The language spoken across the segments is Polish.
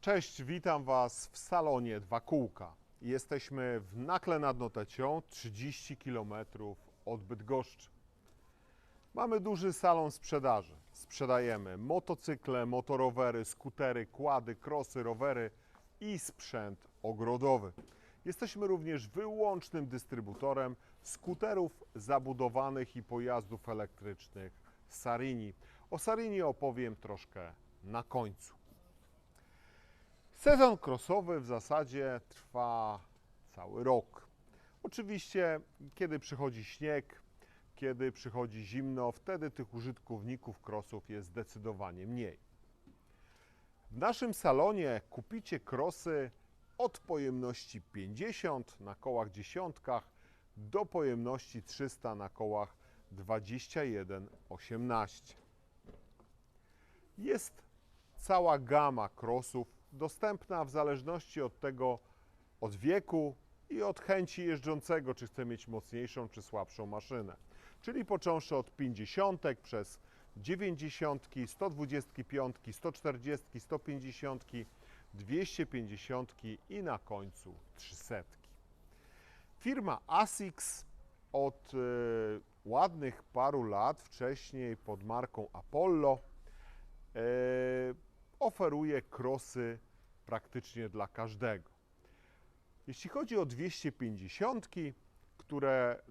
Cześć, witam Was w salonie Dwa Kółka. Jesteśmy w Nakle nad Notecią, 30 km od Bydgoszczy. Mamy duży salon sprzedaży. Sprzedajemy motocykle, motorowery, skutery, kłady, krosy, rowery i sprzęt ogrodowy. Jesteśmy również wyłącznym dystrybutorem skuterów zabudowanych i pojazdów elektrycznych Sarini. O Sarini opowiem troszkę na końcu. Sezon crossowy w zasadzie trwa cały rok. Oczywiście, kiedy przychodzi śnieg, kiedy przychodzi zimno, wtedy tych użytkowników crossów jest zdecydowanie mniej. W naszym salonie kupicie krosy od pojemności 50 na kołach dziesiątkach do pojemności 300 na kołach 21-18. Jest cała gama krosów dostępna w zależności od tego, od wieku i od chęci jeżdżącego, czy chce mieć mocniejszą czy słabszą maszynę. Czyli począwszy od 50 przez 90, 125, 140, 150, 250 i na końcu 300. Firma ASICS od y, ładnych paru lat, wcześniej pod marką Apollo, e, oferuje krosy praktycznie dla każdego. Jeśli chodzi o 250, które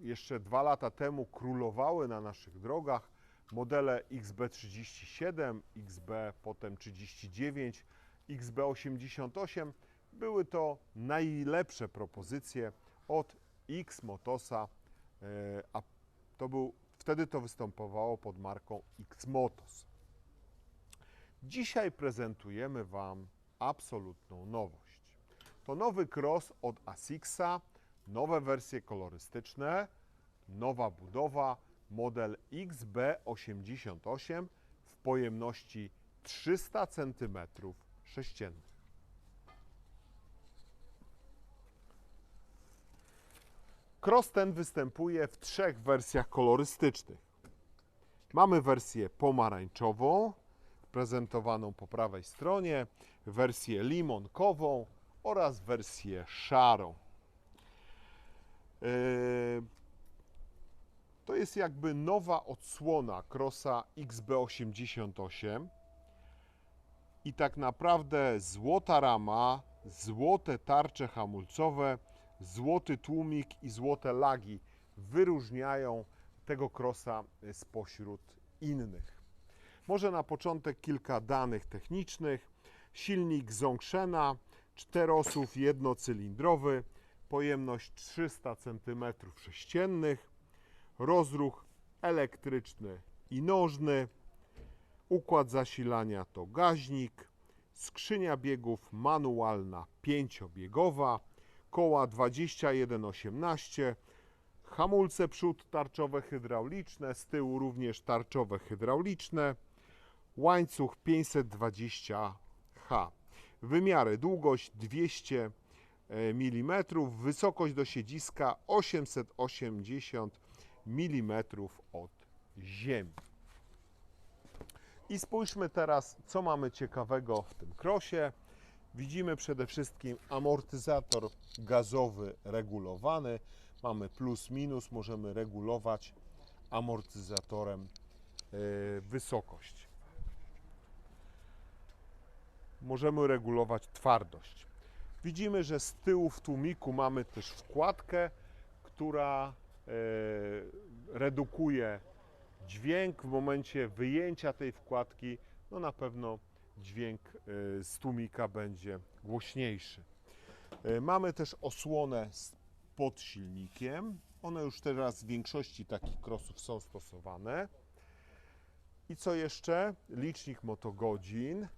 jeszcze dwa lata temu królowały na naszych drogach, modele XB37, XB potem 39, XB88 były to najlepsze propozycje od X Motosa, e, a to był, wtedy to występowało pod marką X Motos. Dzisiaj prezentujemy Wam absolutną nowość. To nowy cross od Asixa, nowe wersje kolorystyczne, nowa budowa, model XB88 w pojemności 300 cm3. Cross ten występuje w trzech wersjach kolorystycznych. Mamy wersję pomarańczową, prezentowaną po prawej stronie, wersję limonkową oraz wersję szarą. Yy, To jest jakby nowa odsłona Crossa XB88 i tak naprawdę złota rama, złote tarcze hamulcowe, złoty tłumik i złote lagi wyróżniają tego Crossa spośród innych. Może na początek kilka danych technicznych. Silnik Zongshena, czterosów jednocylindrowy, pojemność 300 cm3, rozruch elektryczny i nożny, układ zasilania to gaźnik, skrzynia biegów manualna pięciobiegowa, koła 2118, hamulce przód tarczowe hydrauliczne, z tyłu również tarczowe hydrauliczne, łańcuch 520H. Wymiary długość 200 mm, wysokość do siedziska 880 mm od ziemi. I spójrzmy teraz, co mamy ciekawego w tym krosie. Widzimy przede wszystkim amortyzator gazowy regulowany. Mamy plus minus, możemy regulować amortyzatorem e, wysokość. Możemy regulować twardość. Widzimy, że z tyłu w tłumiku mamy też wkładkę, która e, redukuje dźwięk w momencie wyjęcia tej wkładki. No na pewno dźwięk e, z tłumika będzie głośniejszy. E, Mamy też osłonę pod silnikiem. One już teraz w większości takich crossów są stosowane. I co jeszcze? Licznik motogodzin.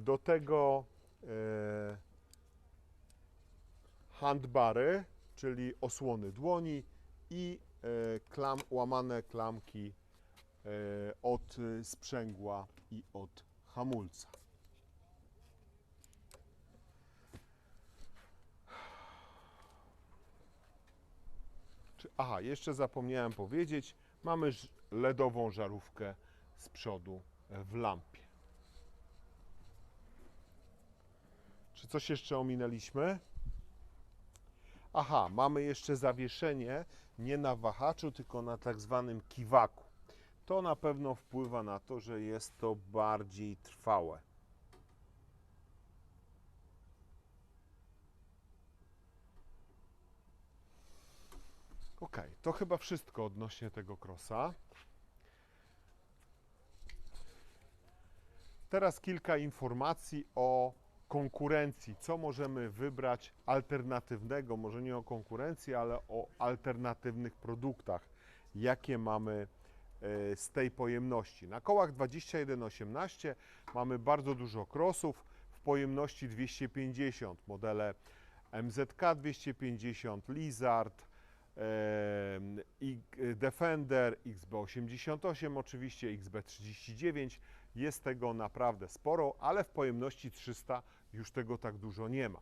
Do tego e, handbary, czyli osłony dłoni i e, klam, łamane klamki e, od e, sprzęgła i od hamulca. Aha, jeszcze zapomniałem powiedzieć, mamy LEDową żarówkę z przodu w lampie. Czy coś jeszcze ominęliśmy? Aha, mamy jeszcze zawieszenie nie na wahaczu, tylko na tak zwanym kiwaku. To na pewno wpływa na to, że jest to bardziej trwałe. Ok, to chyba wszystko odnośnie tego krosa. Teraz kilka informacji o konkurencji. Co możemy wybrać alternatywnego, może nie o konkurencji, ale o alternatywnych produktach, jakie mamy e, z tej pojemności. Na kołach 2118 mamy bardzo dużo krosów w pojemności 250, modele MZK 250, Lizard, Defender, XB88 oczywiście, XB39. Jest tego naprawdę sporo, ale w pojemności 300 już tego tak dużo nie ma.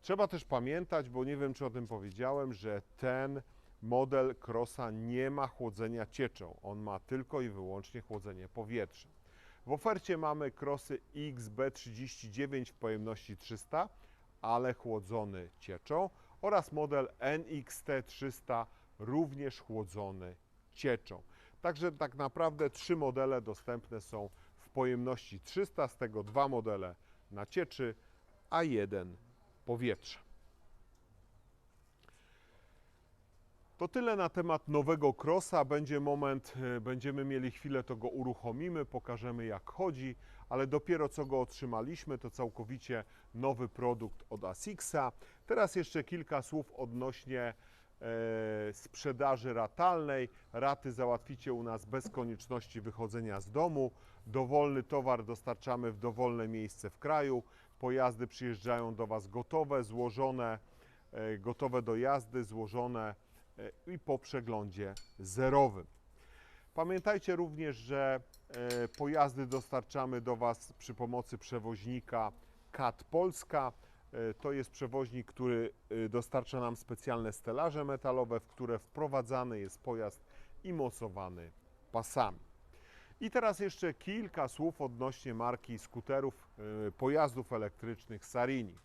Trzeba też pamiętać, bo nie wiem czy o tym powiedziałem, że ten model Crossa nie ma chłodzenia cieczą. On ma tylko i wyłącznie chłodzenie powietrzem. W ofercie mamy Crossy XB39 w pojemności 300, ale chłodzony cieczą oraz model NXT300 również chłodzony cieczą. Także tak naprawdę trzy modele dostępne są pojemności 300, z tego dwa modele na cieczy, a jeden powietrza. To tyle na temat nowego Crossa. Będzie moment, e, będziemy mieli chwilę, to go uruchomimy, pokażemy jak chodzi, ale dopiero co go otrzymaliśmy, to całkowicie nowy produkt od Asixa. Teraz jeszcze kilka słów odnośnie sprzedaży ratalnej. Raty załatwicie u nas bez konieczności wychodzenia z domu. Dowolny towar dostarczamy w dowolne miejsce w kraju. Pojazdy przyjeżdżają do Was gotowe, złożone, e, gotowe do jazdy, złożone e, i po przeglądzie zerowym. Pamiętajcie również, że e, pojazdy dostarczamy do Was przy pomocy przewoźnika CAT Polska. E, To jest przewoźnik, który e, dostarcza nam specjalne stelaże metalowe, w które wprowadzany jest pojazd i mocowany pasami. I teraz jeszcze kilka słów odnośnie marki skuterów, e, pojazdów elektrycznych Sarini.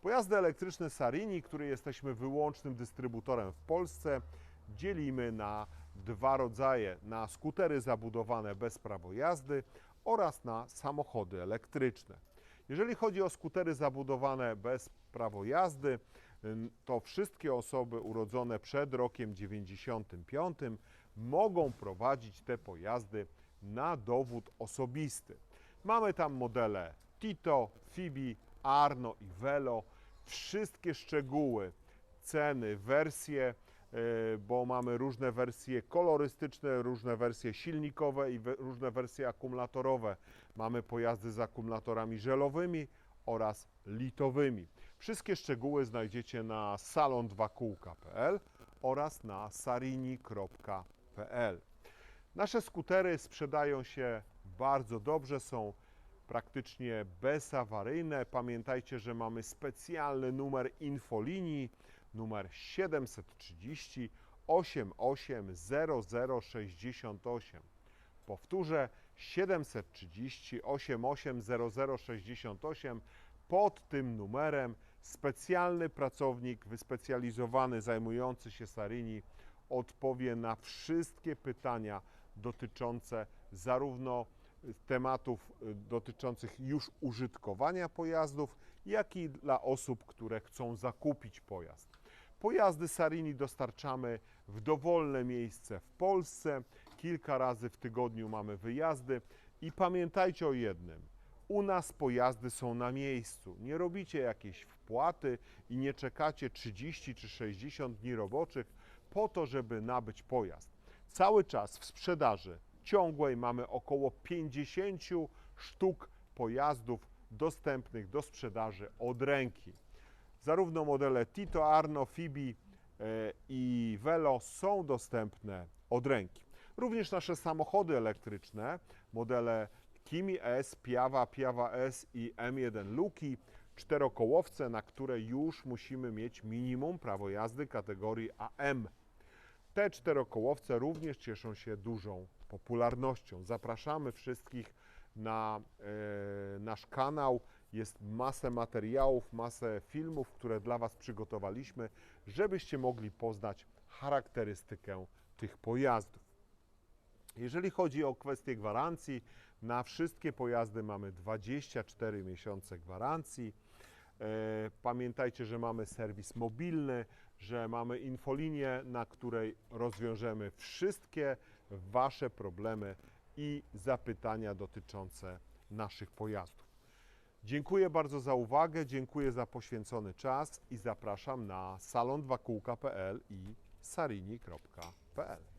Pojazdy elektryczne Sarini, które jesteśmy wyłącznym dystrybutorem w Polsce, dzielimy na dwa rodzaje: na skutery zabudowane bez prawo jazdy oraz na samochody elektryczne. Jeżeli chodzi o skutery zabudowane bez prawo jazdy, to wszystkie osoby urodzone przed rokiem 95 mogą prowadzić te pojazdy na dowód osobisty. Mamy tam modele Tito, Fibi, Arno i Velo. Wszystkie szczegóły, ceny, wersje, bo mamy różne wersje kolorystyczne, różne wersje silnikowe i różne wersje akumulatorowe. Mamy pojazdy z akumulatorami żelowymi oraz litowymi. Wszystkie szczegóły znajdziecie na salon2kółka.pl oraz na sarini.pl. Nasze skutery sprzedają się bardzo dobrze, są praktycznie bezawaryjne. Pamiętajcie, że mamy specjalny numer infolinii, numer 730 88 0068. Powtórzę 730 88 0068. Pod tym numerem specjalny pracownik wyspecjalizowany zajmujący się Sarini odpowie na wszystkie pytania dotyczące zarówno tematów y, dotyczących już użytkowania pojazdów, jak i dla osób, które chcą zakupić pojazd. Pojazdy Sarini dostarczamy w dowolne miejsce w Polsce. Kilka razy w tygodniu mamy wyjazdy i pamiętajcie o jednym. U nas pojazdy są na miejscu. Nie robicie jakiejś wpłaty i nie czekacie 30 czy 60 dni roboczych po to, żeby nabyć pojazd. Cały czas w sprzedaży ciągłej mamy około 50 sztuk pojazdów dostępnych do sprzedaży od ręki. Zarówno modele Tito, Arno, Fibi e, i Velo są dostępne od ręki. Również nasze samochody elektryczne, modele Kimi S, Piawa, Piawa S i M1 Luki, czterokołowce, na które już musimy mieć minimum prawo jazdy kategorii AM. Te czterokołowce również cieszą się dużą popularnością. Zapraszamy wszystkich na e, nasz kanał. Jest masę materiałów, masę filmów, które dla Was przygotowaliśmy, żebyście mogli poznać charakterystykę tych pojazdów. Jeżeli chodzi o kwestię gwarancji, na wszystkie pojazdy mamy 24 miesiące gwarancji. E, Pamiętajcie, że mamy serwis mobilny, że mamy infolinię, na której rozwiążemy wszystkie Wasze problemy i zapytania dotyczące naszych pojazdów. Dziękuję bardzo za uwagę, dziękuję za poświęcony czas i zapraszam na salon2kółka.pl i sarini.pl.